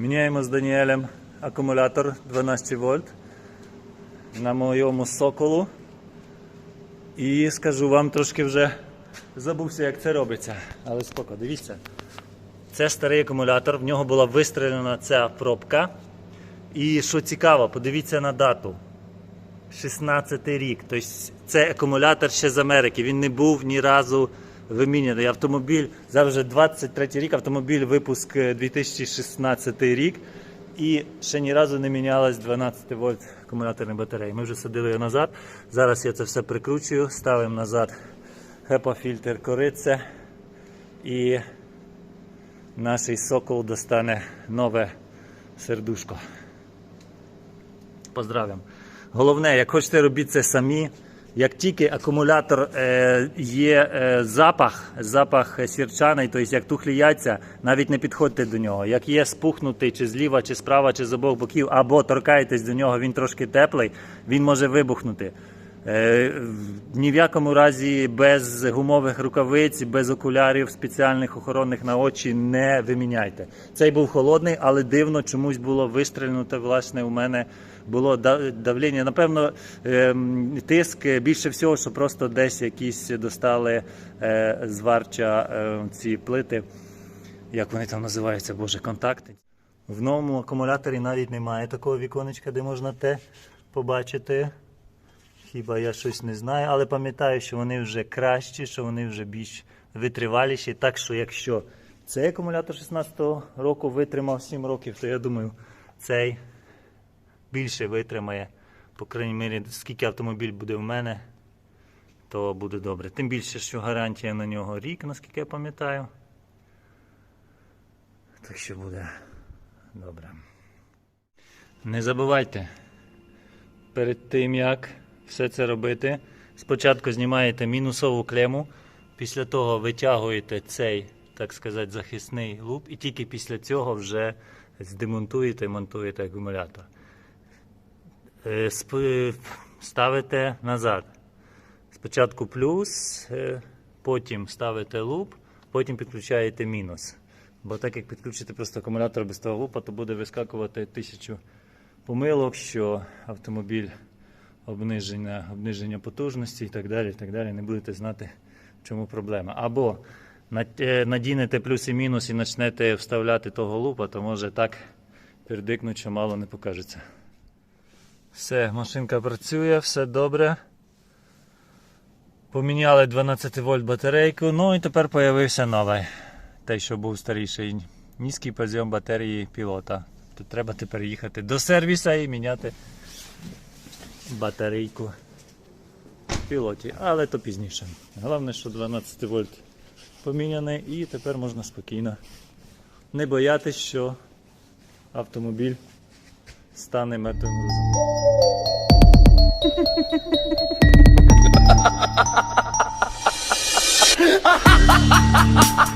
Міняємо з Даніелем акумулятор 12 вольт на моєму соколу. І скажу вам трошки вже забувся, як це робиться. Але споко, дивіться. Це старий акумулятор, в нього була вистрелена ця пробка. І що цікаво, подивіться на дату. 16 рік. Тобто це акумулятор ще з Америки. Він не був ні разу виміняний. Автомобіль зараз вже 23 рік, автомобіль випуск е, 2016 рік. І ще ні разу не мінялась 12 вольт акумуляторної батареї. Ми вже садили його назад. Зараз я це все прикручую, ставимо назад HEPA-фільтр корице. І наш сокол достане нове сердушко. Поздравляємо. Головне, як хочете робіть це самі. Як тільки акумулятор е, є е, запах, запах сірчаний, тобто як тухлі яйця, навіть не підходьте до нього. Як є спухнутий чи зліва, чи справа, чи з обох боків, або торкаєтесь до нього, він трошки теплий, він може вибухнути. Е, ні в якому разі без гумових рукавиць, без окулярів спеціальних охоронних на очі не виміняйте. Цей був холодний, але дивно чомусь було вистрільнуте. Власне, у мене було да- давлення. Напевно, ем, тиск більше всього, що просто десь якісь достали е, зварча е, ці плити. Як вони там називаються, боже, контакти. В новому акумуляторі навіть немає такого віконечка, де можна те побачити. Хіба я щось не знаю, але пам'ятаю, що вони вже кращі, що вони вже більш витриваліші. Так що, якщо цей акумулятор 16-го року витримав 7 років, то я думаю, цей більше витримає. По крайній мірі, скільки автомобіль буде в мене, то буде добре. Тим більше, що гарантія на нього рік, наскільки я пам'ятаю. Так що буде добре. Не забувайте, перед тим як все це робити, спочатку знімаєте мінусову клему, після того витягуєте цей, так сказати, захисний луп, і тільки після цього вже здемонтуєте і монтуєте акумулятор. Е, Ставите назад. Спочатку плюс, е, потім ставите луп, потім підключаєте мінус. Бо так як підключите просто акумулятор без того лупа, то буде вискакувати тисячу помилок, що автомобіль обниження, обниження потужності і так далі, і так далі. Не будете знати, в чому проблема. Або надінете плюс і мінус і почнете вставляти того лупа, то може так пердикнуть, що мало не покажеться. Все, машинка працює, все добре. Поміняли 12 вольт батарейку, ну і тепер з'явився новий. Той, що був старіший. Низький підйом батареї пілота. Тут треба тепер їхати до сервіса і міняти батарейку в пілоті. Але то пізніше. Головне, що 12 вольт поміняний і тепер можна спокійно не боятись, що автомобіль стане мертвим грузом.